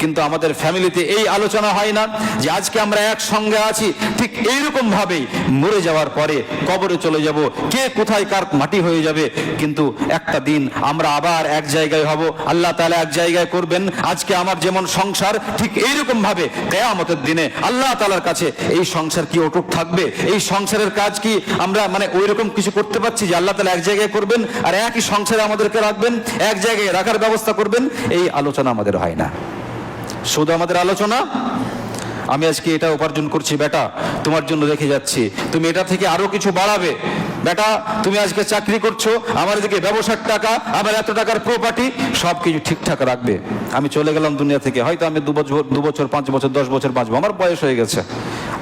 কিন্তু আমাদের ফ্যামিলিতে এই আলোচনা হয় না যে আজকে আমরা একসঙ্গে আছি। ঠিক এইরকম ভাবেই মরে যাওয়ার পরে কবরে চলে যাব। কে কোথায় কার মাটি হয়ে যাবে? কিন্তু একটা দিন আমরা আবার এক জায়গায় হব। আল্লাহ তাআলা এক জায়গায় করবেন। আজকে আমার যেমন সংসার, ঠিক এইরকম ভাবে কেয়ামতের দিনে আল্লাহ তালার কাছে এই সংসার কি অটুট থাকবে? এই সংসারের কাজ কি আমরা মানে ওই রকম কিছু করতে পারছি যে আল্লাহ তাআলা এক জায়গায় করবেন আর একই সংসারে আমাদেরকে রাখবেন? এক জায়গায় রাখার ব্যবস্থা করবেন? এই আলোচনা আমাদের হয় না। শুধু আমাদের আলোচনা? আমি আজকে এটা উপার্জন করছি, বেটা, তোমার জন্য রেখে যাচ্ছি। তুমি এটা থেকে আরও কিছু বাড়াবে। বেটা, তুমি আজকে চাকরি করছ, আমার এদিকে ব্যবসার টাকা, আমার এত টাকার প্রপার্টি সব কিছু ঠিকঠাক রাখবে। আমি চলে গেলাম দুনিয়া থেকে। হয়তো আমি দু বছর দু বছর পাঁচ বছর, দশ বছর বাঁচবো। আমার বয়স হয়ে গেছে।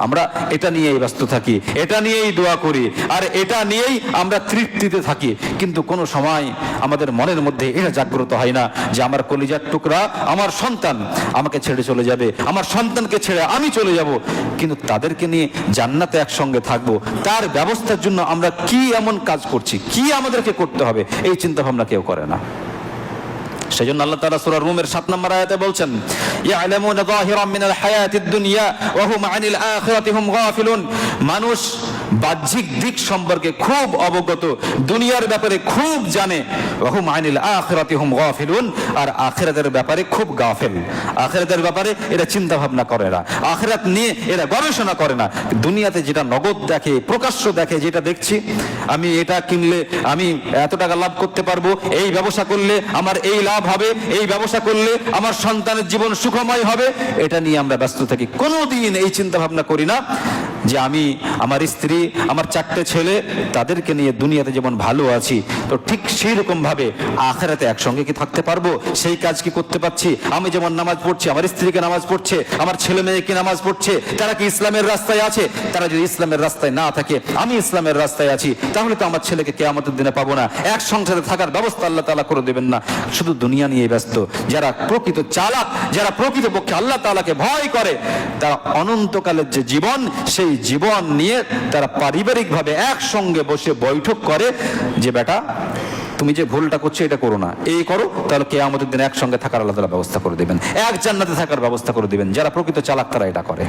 আমরা এটা নিয়েই ব্যস্ত থাকি, এটা নিয়েই দোয়া করি, আর এটা নিয়েই আমরা তৃপ্তিতে থাকি। কিন্তু কোনো সময় আমাদের মনের মধ্যে এটা জাগ্রত হয় না যে আমার কলিজার টুকরা আমার সন্তান আমাকে ছেড়ে চলে যাবে, আমার সন্তানকে ছেড়ে আমি চলে যাব। কিন্তু তাদেরকে নিয়ে জান্নাতে একসঙ্গে থাকব, তার ব্যবস্থার জন্য আমরা কি এমন কাজ করছি, কি আমাদেরকে করতে হবে, এই চিন্তা ভাবনা কেউ করে না। সেজন্য আল্লাহ তালা সুরার রুমের সাত নম্বর আয়াতে বলছেন, ইয়ালামুনা যাহিরাম মিনাল হায়াতিদ দুনিয়া ওয়া হুম আনিল আখিরাতি হুম গাফিলুন। মানুষ বাহ্যিক দিক সম্পর্কে খুব অবগত, দুনিয়ার ব্যাপারে খুব জানে। হুম আনিল আখিরাতি হুম গাফিলুন, আর আখেরাতের ব্যাপারে খুব গাফেল। আখেরাতের ব্যাপারে এরা চিন্তা ভাবনা করে না। আখিরাত নিয়ে এরা গবেষণা করে না। দুনিয়াতে যেটা নগদ দেখে, প্রকাশ্য দেখে যেটা দেখছি, আমি এটা কিনলে আমি এত টাকা লাভ করতে পারব, এই ব্যবসা করলে আমার এই লাভ হবে, এই ব্যবসা করলে আমার সন্তানের জীবন সুখময় হবে, এটা নিয়ে আমরা ব্যস্ত থাকি। কোনোদিন এই চিন্তা ভাবনা করি না যে আমি আমার স্ত্রী আমার চারটে ছেলে, তাদেরকে নিয়ে দুনিয়াতে যেমন ভালো আছি, তো ঠিক সেই রকম ভাবে আখেরাতে একসঙ্গে কি থাকতে পারব? সেই কাজ কি করতে পারছি? আমি যেমন নামাজ পড়ছি, আমার স্ত্রীকে নামাজ পড়ছে, আমার ছেলে মেয়েকে নামাজ পড়ছে, তারা কি ইসলামের রাস্তায় আছে? তারা যদি ইসলামের রাস্তায় না থাকে, আমি ইসলামের রাস্তায় আছি, তাহলে তো আমার ছেলেকে কেয়ামতের দিনে পাবো না। এক সংসারে থাকার ব্যবস্থা আল্লাহ তাআলা করে দেবেন না। শুধু দুনিয়া নিয়ে ব্যস্ত। যারা প্রকৃত চালাক, যারা প্রকৃত পক্ষে আল্লাহ তালাকে ভয় করে, তারা অনন্তকালের যে জীবন, সেই জীবন নিয়ে তারা পারিবারিকভাবে একসঙ্গে বসে বৈঠক করে যে বেটা, তুমি যে ভুলটা করছ এটা করো না। এই করো, তাহলে কে আমাদের দিন একসঙ্গে থাকার আলাদা ব্যবস্থা করে দেবেন। এক জান্নাতে থাকার ব্যবস্থা করে দেবেন। যারা প্রকৃত চালাক তারা এটা করে।